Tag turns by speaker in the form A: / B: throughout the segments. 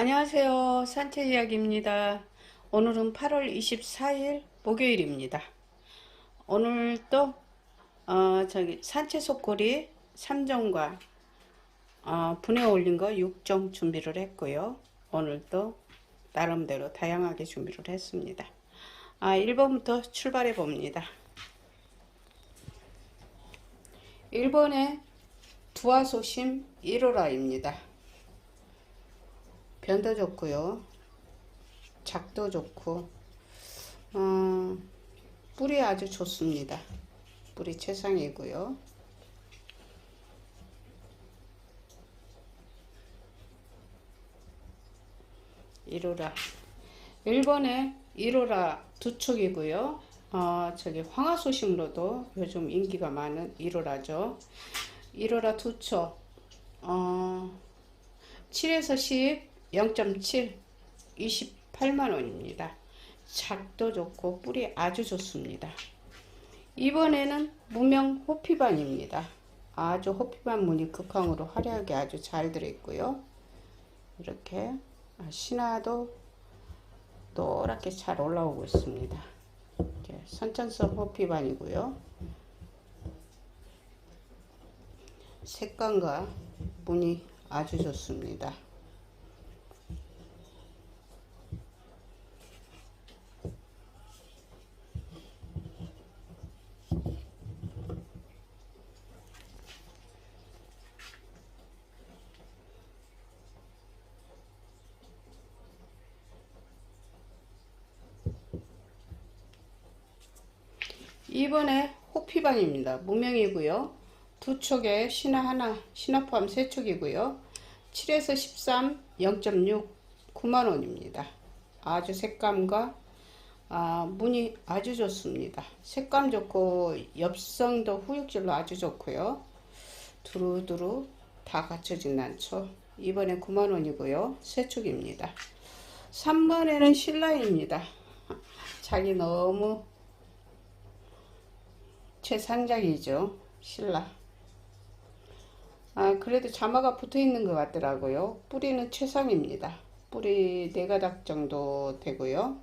A: 안녕하세요. 산책 이야기입니다. 오늘은 8월 24일 목요일입니다. 오늘 또 어, 저기 산채 속골이 3종과 어, 분해 올린 거 6종 준비를 했고요. 오늘 또 나름대로 다양하게 준비를 했습니다. 아, 1번부터 출발해 봅니다. 1번에 두화소심 1호라입니다. 변도 좋고요. 작도 좋고 어, 뿌리 아주 좋습니다. 뿌리 최상이고요. 일호라 1번에 1호라 두 촉이고요. 어, 저기 황화소심으로도 요즘 인기가 많은 1호라죠. 1호라 두 촉. 어, 7에서 10, 0.7, 28만 원입니다. 작도 좋고 뿌리 아주 좋습니다. 이번에는 무명 호피반입니다. 아주 호피반 무늬 극황으로 화려하게 아주 잘 들어있고요. 이렇게 신화도 노랗게 잘 올라오고 있습니다. 선천성 호피반이고요. 색감과 무늬 아주 좋습니다. 1번입니다. 무명이고요. 두 촉에 신화 하나, 신화 포함 세 촉이고요. 7에서 13, 0.6, 9만원입니다. 아주 색감과 아, 무늬 아주 좋습니다. 색감 좋고 엽성도 후육질로 아주 좋고요. 두루두루 다 갖춰진 난초. 이번에 9만원이고요. 세축입니다. 3번에는 신라입니다. 자기 너무 최상작이죠. 신라. 아, 그래도 자마가 붙어 있는 것 같더라고요. 뿌리는 최상입니다. 뿌리 네 가닥 정도 되고요.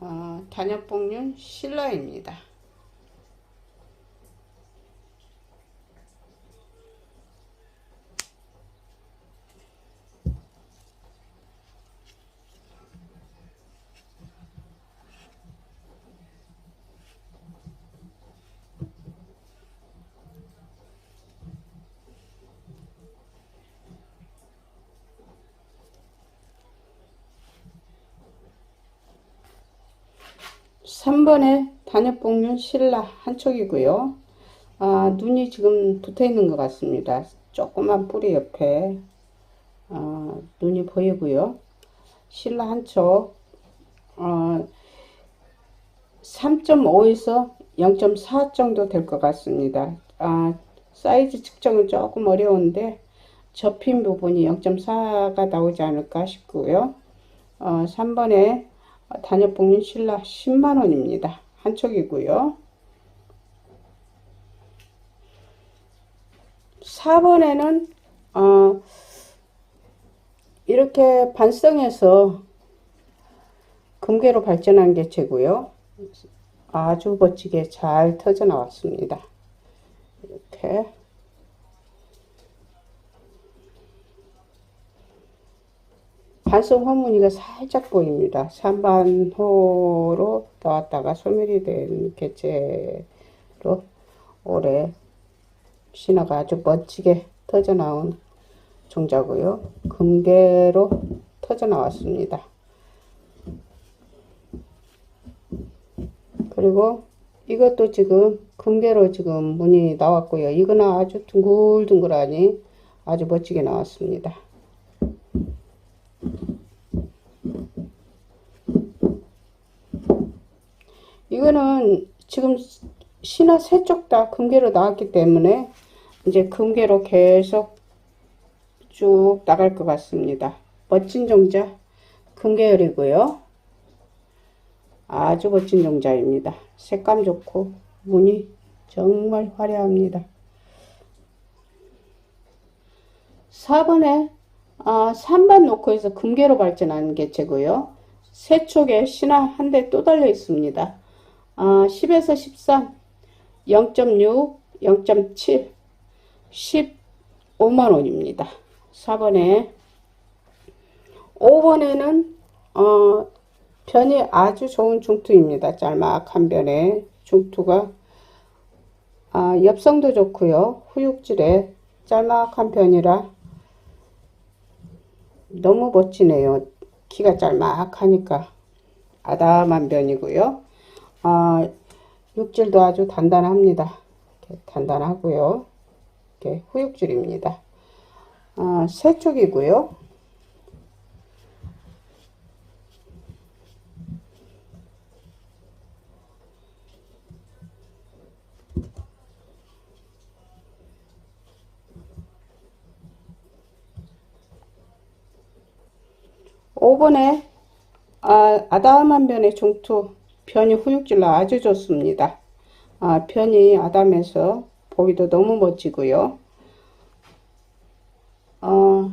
A: 어, 단엽봉륜 신라입니다. 삼번에 단엽봉륜 신라 한 촉이고요. 아, 눈이 지금 붙어 있는 것 같습니다. 조그만 뿌리 옆에 어, 눈이 보이고요. 신라 한 촉, 어, 3.5에서 0.4 정도 될 것 같습니다. 아, 사이즈 측정은 조금 어려운데 접힌 부분이 0.4가 나오지 않을까 싶고요. 어, 3번에 단엽봉륜 신라 10만원입니다. 한 촉이고요. 4번에는 어, 이렇게 반성해서 금괴로 발전한 개체고요. 아주 멋지게 잘 터져 나왔습니다. 이렇게 반성 화무늬가 살짝 보입니다. 산반호로 나왔다가 소멸이 된 개체로 올해 신화가 아주 멋지게 터져 나온 종자고요. 금괴로 터져 나왔습니다. 그리고 이것도 지금 금괴로 지금 문이 나왔고요. 이거는 아주 둥글둥글하니 아주 멋지게 나왔습니다. 이거는 지금 신화 세 쪽 다 금괴로 나왔기 때문에 이제 금괴로 계속 쭉 나갈 것 같습니다. 멋진 종자 금계열이고요. 아주 멋진 종자입니다. 색감 좋고 무늬 정말 화려합니다. 4번에 아, 산반 놓고 해서 금괴로 발전한 개체고요. 세 촉에 신화 한 대 또 달려 있습니다. 아, 10에서 13, 0.6, 0.7, 15만 원입니다. 4번에 5번에는 어, 변이 아주 좋은 중투입니다. 짤막한 변에 중투가 아, 엽성도 좋고요. 후육질에 짤막한 편이라 너무 멋지네요. 키가 짤막하니까 아담한 변이고요. 아, 육질도 아주 단단합니다. 이렇게 단단하고요. 이렇게 후육질입니다. 아, 세 쪽이고요. 오번에 아, 아담한 변의 중투 변이 후육질로 아주 좋습니다. 아, 변이 아담해서 보기도 너무 멋지고요. 어,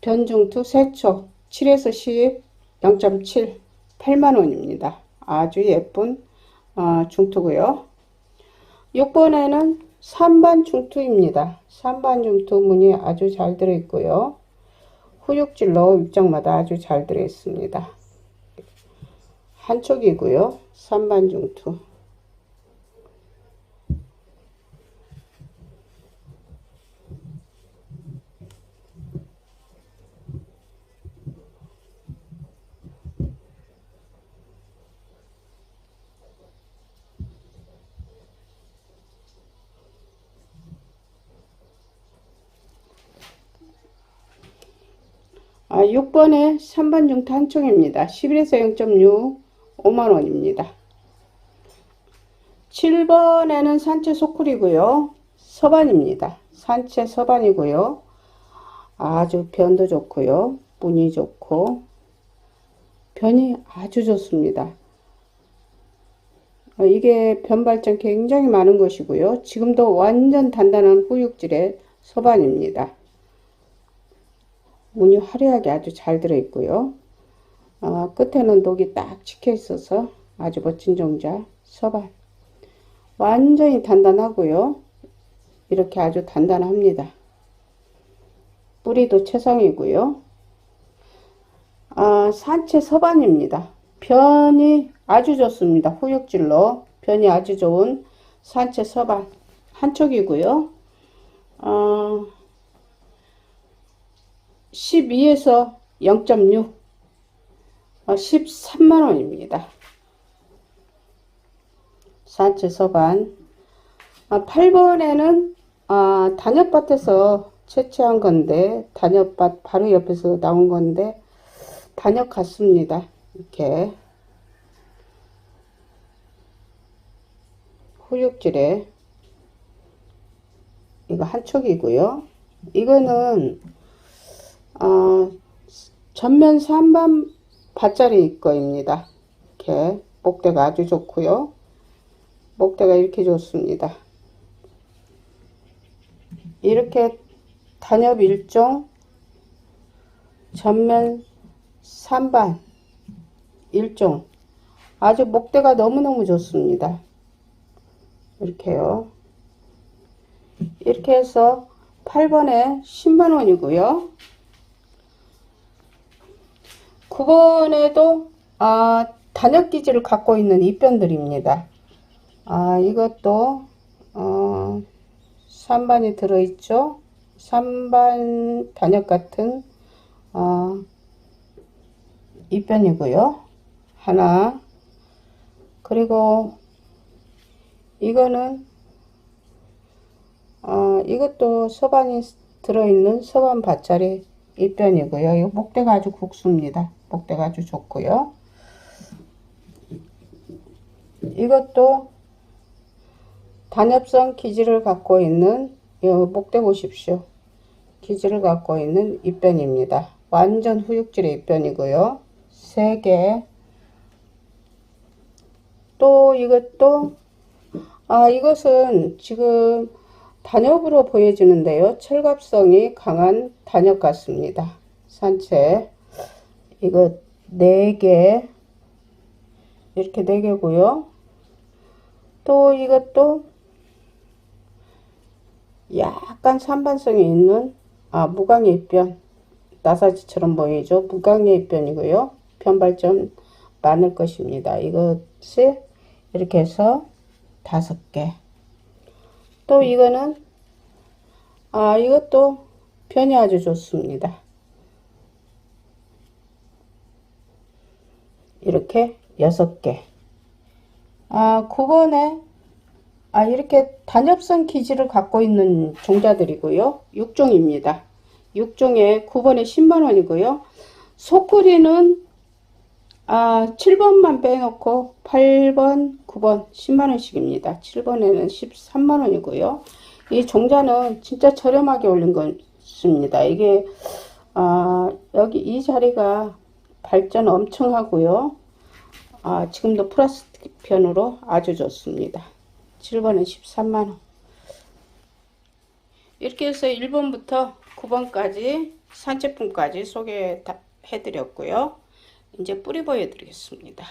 A: 변중투 세초 7에서 10 0.7 8만원입니다. 아주 예쁜 어, 중투고요. 6번에는 3반 중투입니다. 3반 중투 문이 아주 잘 들어있고요. 후육질로 입장마다 아주 잘 들어있습니다. 한쪽이고요. 3반 중투. 아, 6번에 3반 중투 한 총입니다. 11에서 0.6 5만원입니다. 7번에는 산채 소쿨이고요. 서반입니다. 산채 서반이고요. 아주 변도 좋고요. 무늬 좋고 변이 아주 좋습니다. 어, 이게 변 발전 굉장히 많은 것이고요. 지금도 완전 단단한 후육질의 서반입니다. 무늬 화려하게 아주 잘 들어있고요. 어, 끝에는 녹이 딱 찍혀 있어서 아주 멋진 종자 서반 완전히 단단하고요. 이렇게 아주 단단합니다. 뿌리도 최상이고요. 아, 산채 서반입니다. 변이 아주 좋습니다. 후육질로 변이 아주 좋은 산채 서반 한 촉이고요. 어, 12에서 0.6 13만원입니다. 산채 서반 8번에는 아, 단엽밭에서 채취한 건데 단엽밭 바로 옆에서 나온 건데 단엽 같습니다. 이렇게 후육질에 이거 한 촉이고요. 이거는 어, 전면 3반 밭자리 거입니다. 이렇게 목대가 아주 좋고요. 목대가 이렇게 좋습니다. 이렇게 단엽 일종 전면 3반 일종 아주 목대가 너무너무 좋습니다. 이렇게요. 이렇게 해서 8번에 10만원이고요. 9번에도 아, 단역 기질을 갖고 있는 입변들입니다. 아, 이것도 어, 3반이 들어있죠. 3반 단역 같은 어, 입변이고요. 하나 그리고 이거는 어, 이것도 서반이 들어있는 서반 밭자리 입변이고요. 이 목대가 아주 국수입니다. 목대가 아주 좋고요. 이것도 단엽성 기질을 갖고 있는 이 목대 보십시오. 기질을 갖고 있는 입변입니다. 완전 후육질의 입변이고요. 3개. 또 이것도 아 이것은 지금 단엽으로 보여지는데요. 철갑성이 강한 단엽 같습니다. 산채 이거 4개 이렇게 4개고요. 또 이것도 약간 산반성이 있는 아 무광의 입변 나사지처럼 보이죠? 무광의 입변이고요. 변발점 많을 것입니다. 이것이 이렇게 해서 다섯 개 또 이거는 아 이것도 변이 아주 좋습니다 이렇게 여섯 개 아, 9번에 아, 이렇게 단엽성 기질을 갖고 있는 종자들이고요. 6종입니다. 6종에 9번에 10만원이고요. 속구리는 아, 7번만 빼놓고 8번, 9번 10만원씩입니다. 7번에는 13만원이고요. 이 종자는 진짜 저렴하게 올린 것입니다. 이게 아, 여기 이 자리가 발전 엄청 하고요. 아, 지금도 플라스틱 편으로 아주 좋습니다. 7번은 13만원. 이렇게 해서 1번부터 9번까지 산제품까지 소개해 드렸고요. 이제 뿌리 보여드리겠습니다.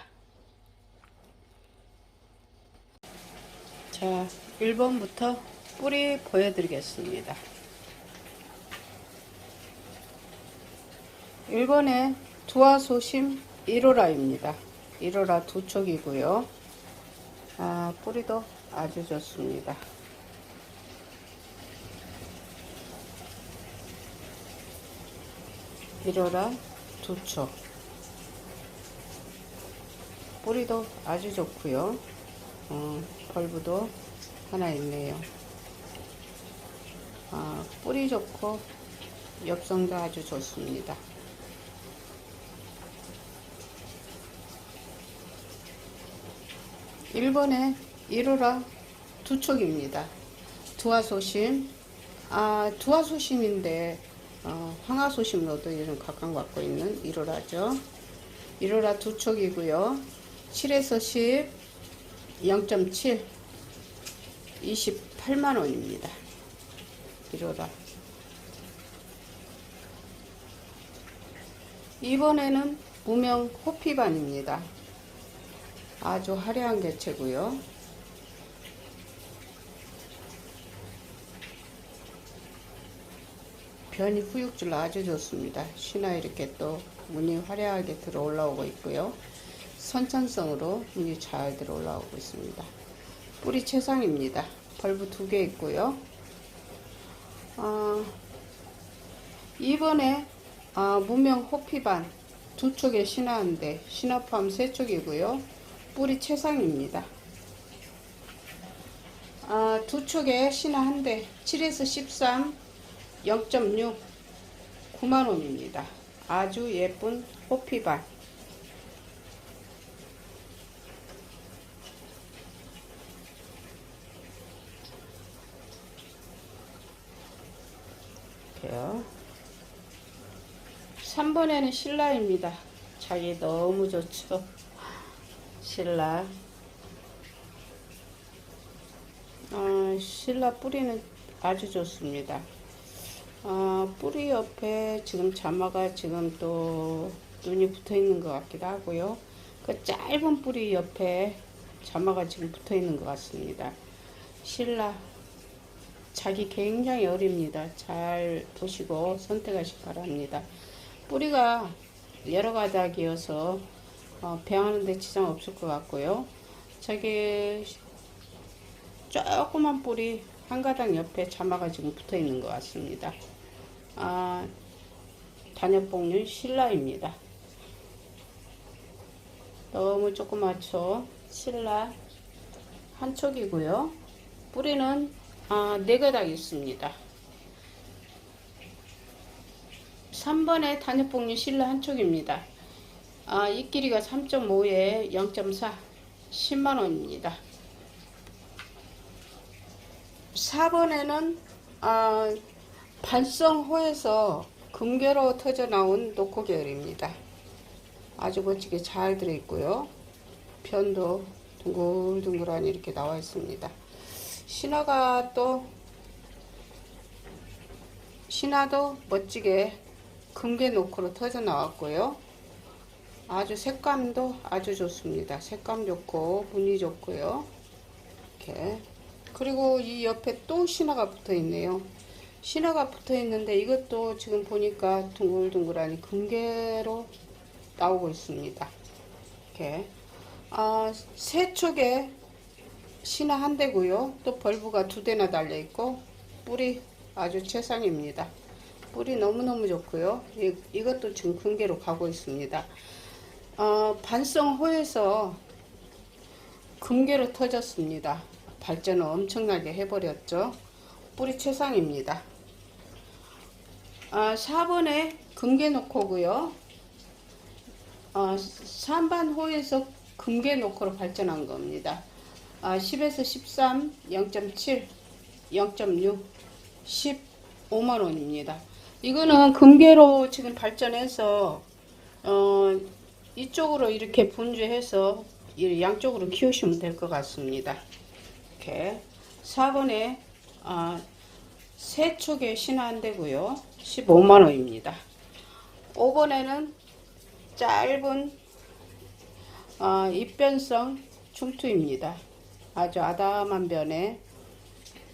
A: 자, 1번부터 뿌리 보여드리겠습니다. 1번에 두화소심 1호라입니다. 1호라 두 촉이고요. 아, 뿌리도 아주 좋습니다. 이로라 두 촉. 뿌리도 아주 좋고요. 어, 벌브도 하나 있네요. 아, 뿌리 좋고 엽성도 아주 좋습니다. 1번에 1호라 두 촉입니다. 두화소심, 아, 두화소심인데, 어, 황화소심으로도 각각 갖고 있는 1호라죠. 1호라 두 촉이고요. 7에서 10, 0.7, 28만원입니다. 1호라. 이번에는 무명 호피반입니다. 아주 화려한 개체고요. 변이 후육줄 아주 좋습니다. 신화 이렇게 또 문이 화려하게 들어 올라오고 있고요. 선천성으로 문이 잘 들어 올라오고 있습니다. 뿌리 최상입니다. 벌브 두 개 있고요. 어, 이번에 어, 무명 호피반 두 쪽에 신화인데 신화팜 세 쪽이고요. 뿌리 최상입니다. 아, 두 촉에 신화 한 대, 7에서 13, 0.6, 9만원입니다. 아주 예쁜 호피발. 이렇게요. 3번에는 신라입니다. 자기 너무 좋죠. 신라. 어, 신라 뿌리는 아주 좋습니다. 어, 뿌리 옆에 지금 자마가 지금 또 눈이 붙어 있는 것 같기도 하고요. 그 짧은 뿌리 옆에 자마가 지금 붙어 있는 것 같습니다. 신라. 자기 굉장히 어립니다. 잘 보시고 선택하시기 바랍니다. 뿌리가 여러 가닥이어서 어, 배하는 데 지장 없을 것 같고요. 저기 조그만 뿌리 한 가닥 옆에 자마가 지금 붙어 있는 것 같습니다. 아, 단엽봉륜 신라입니다. 너무 조그맣죠? 신라 한 촉이고요. 뿌리는 아, 네 가닥 있습니다. 3번에 단엽봉륜 신라 한 촉입니다. 아, 이 길이가 3.5에 0.4 10만원입니다. 4번에는 아, 반성호에서 금괴로 터져 나온 노코 계열입니다. 아주 멋지게 잘 들어있고요. 편도 둥글둥글하니 이렇게 나와 있습니다. 신화가 또 신화도 멋지게 금괴 노크로 터져 나왔고요. 아주 색감도 아주 좋습니다. 색감 좋고 무늬 좋고요. 이렇게 그리고 이 옆에 또 신화가 붙어 있네요. 신화가 붙어 있는데 이것도 지금 보니까 둥글둥글하니 금괴로 나오고 있습니다. 이렇게 아, 세 축에 신화 한 대고요. 또 벌브가 두 대나 달려 있고 뿌리 아주 최상입니다. 뿌리 너무너무 좋고요. 이, 이것도 지금 금괴로 가고 있습니다. 어, 반성 호에서 금괴로 터졌습니다. 발전을 엄청나게 해버렸죠. 뿌리 최상입니다. 아, 4번에 금괴 놓고고요. 아, 3반 호에서 금괴 놓고로 발전한 겁니다. 아, 10에서 13, 0.7, 0.6, 15만 원입니다. 이거는 금괴로 지금 발전해서 어, 이쪽으로 이렇게 분주해서 이 양쪽으로 키우시면 될 것 같습니다. 이렇게 4번에 아, 세 축에 신화 한 대고요. 15만 원입니다. 5번에는 짧은 아, 입변성 중투입니다. 아주 아담한 변에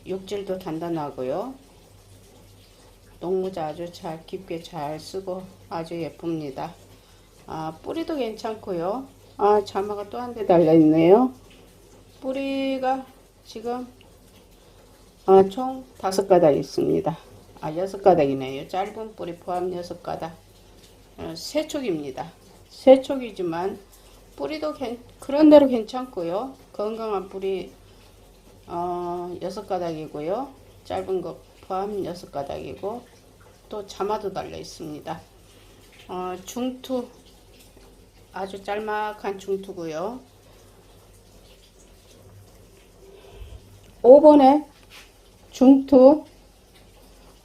A: 육질도 단단하고요. 농무자 아주 잘 깊게 잘 쓰고 아주 예쁩니다. 아, 뿌리도 괜찮고요. 아, 자마가 또 한 대 달려 있네요. 뿌리가 지금 아, 총 다섯 가닥 있습니다. 아, 여섯 가닥이네요. 짧은 뿌리 포함 여섯 가닥. 어, 세 촉입니다. 세 촉이지만 뿌리도 괜, 그런 대로 괜찮고요. 건강한 뿌리 어, 여섯 가닥이고요. 짧은 거 포함 여섯 가닥이고 또 자마도 달려 있습니다. 어, 중투 아주 짤막한 중투고요. 5번에 중투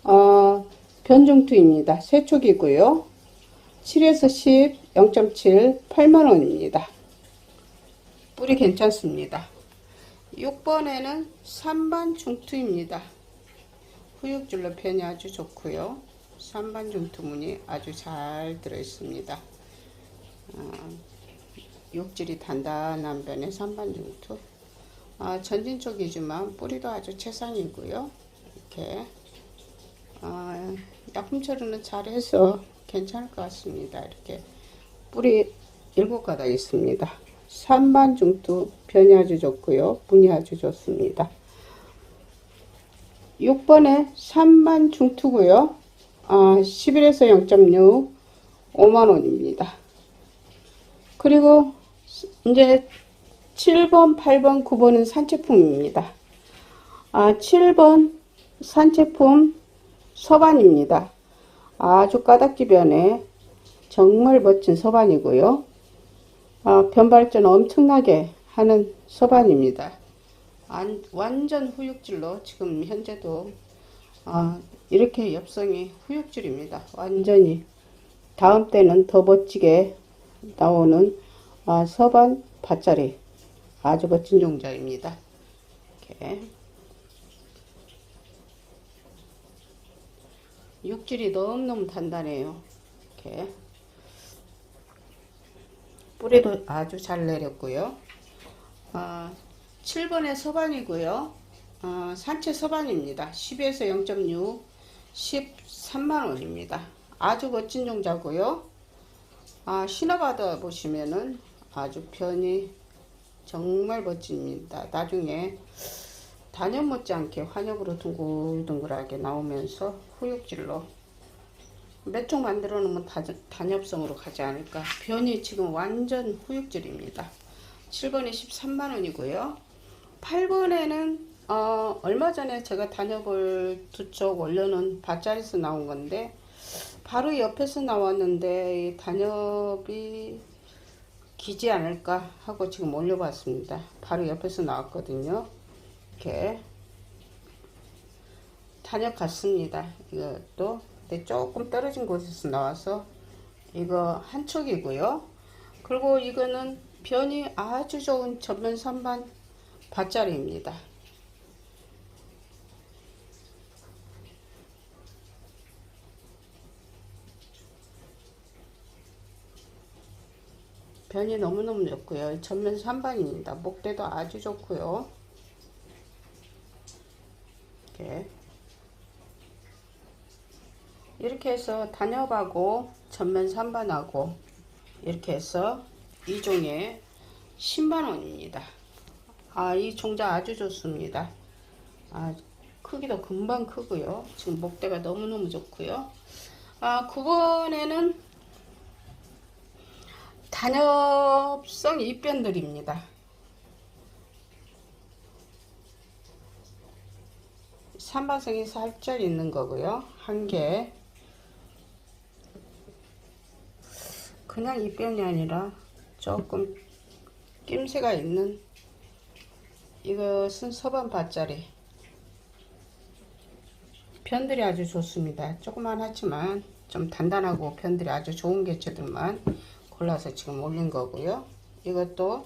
A: 어, 변중투입니다. 세촉이고요. 7에서 10, 0.7, 8만원입니다. 뿌리 괜찮습니다. 6번에는 3반 중투입니다. 후육줄로 편이 아주 좋고요. 3반 중투 무늬 아주 잘 들어있습니다. 어, 육질이 단단한 변의 3반 중투. 아, 전진 쪽이지만 뿌리도 아주 최상이고요. 이렇게 아, 약품 처리는 잘해서 괜찮을 것 같습니다. 이렇게 뿌리 7가닥 있습니다. 3반 중투 변이 아주 좋고요. 분이 아주 좋습니다. 6번에 3반 중투고요. 아, 11에서 0.6 5만원입니다. 그리고 이제 7번, 8번, 9번은 산채품입니다. 아, 7번 산채품 서반입니다. 아주 까닥지변에 정말 멋진 서반이고요. 아, 변발전 엄청나게 하는 서반입니다. 안, 완전 후육질로 지금 현재도 아, 이렇게 엽성이 후육질입니다. 완전히 다음 때는 더 멋지게 나오는 아, 서반 밭자리 아주 멋진 종자입니다. 이렇게 육질이 너무너무 단단해요. 이렇게 뿌리도 아주 잘 내렸고요. 어, 7번의 서반이고요. 어, 산채 서반입니다. 10에서 0.6, 13만원입니다. 아주 멋진 종자고요. 아, 신어받아 보시면은 아주 편히 정말 멋집니다. 나중에 단엽 못지않게 환엽으로 둥글둥글하게 나오면서 후육질로 몇종 만들어 놓으면 단엽성으로 가지 않을까. 변이 지금 완전 후육질입니다. 7번에 13만원이고요. 8번에는 어, 얼마 전에 제가 단엽을 두 쪽 올려놓은 밭자리에서 나온 건데 바로 옆에서 나왔는데 이 단엽이 기지 않을까 하고 지금 올려봤습니다. 바로 옆에서 나왔거든요. 이렇게 단역 같습니다. 이것도 조금 떨어진 곳에서 나와서 이거 한 촉이고요. 그리고 이거는 변이 아주 좋은 전면 선반 밭자리입니다. 변이 너무너무 좋고요. 전면 3반입니다. 목대도 아주 좋고요. 이렇게 이렇게 해서 단엽하고 전면 3반하고 이렇게 해서 이 종에 10만원입니다. 아, 이 종자 아주 좋습니다. 아, 크기도 금방 크고요. 지금 목대가 너무너무 좋고요. 아, 9번에는 단엽성 입변들입니다. 삼바성이 살짝 있는 거고요. 한 개. 그냥 입변이 아니라 조금 낌새가 있는 이것은 서반 밭짜리 편들이 아주 좋습니다. 조그만 하지만 좀 단단하고 편들이 아주 좋은 개체들만 골라서 지금 올린 거고요. 이것도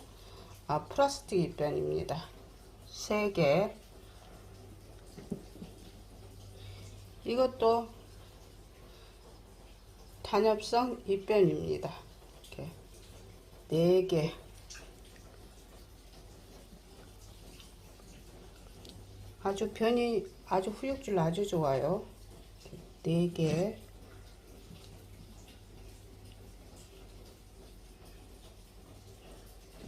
A: 아, 플라스틱 입변입니다. 3개 이것도 단엽성 입변입니다. 이렇게 4개 아주 변이 아주 후육질 아주 좋아요. 4개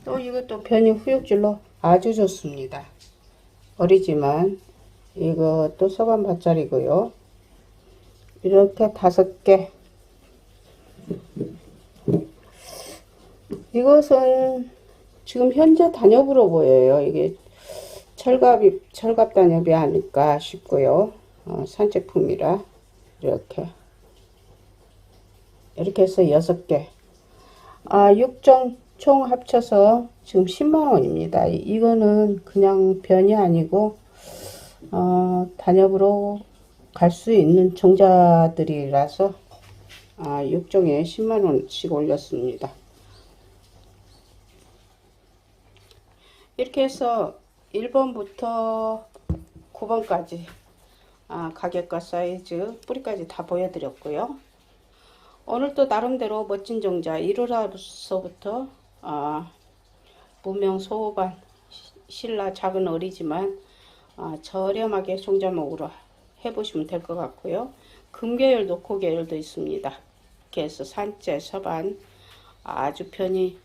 A: 또 이것도 변이 후육질로 아주 좋습니다. 어리지만 이것도 서반 밭짜리고요. 이렇게 다섯 개. 이것은 지금 현재 단엽으로 보여요. 이게 철갑이 철갑 단엽이 아닐까 싶고요. 어, 산제품이라 이렇게 이렇게 해서 여섯 개. 아, 6종 총 합쳐서 지금 10만 원입니다. 이거는 그냥 변이 아니고 어, 단엽으로 갈 수 있는 종자들이라서 아, 6종에 10만 원씩 올렸습니다. 이렇게 해서 1번부터 9번까지 아, 가격과 사이즈, 뿌리까지 다 보여드렸고요. 오늘 또 나름대로 멋진 종자 1호라서부터 아, 무명 소호반 신라 작은 어리지만 아, 저렴하게 종자목으로 해보시면 될 것 같고요. 금계열도 고계열도 있습니다. 해서 산재, 서반 아주 편히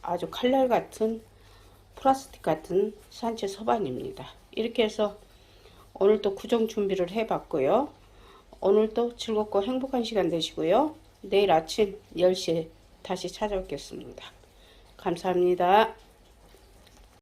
A: 아주 칼날 같은 플라스틱 같은 산채 서반입니다. 이렇게 해서 오늘도 구정 준비를 해봤고요. 오늘도 즐겁고 행복한 시간 되시고요. 내일 아침 10시에 다시 찾아오겠습니다. 감사합니다.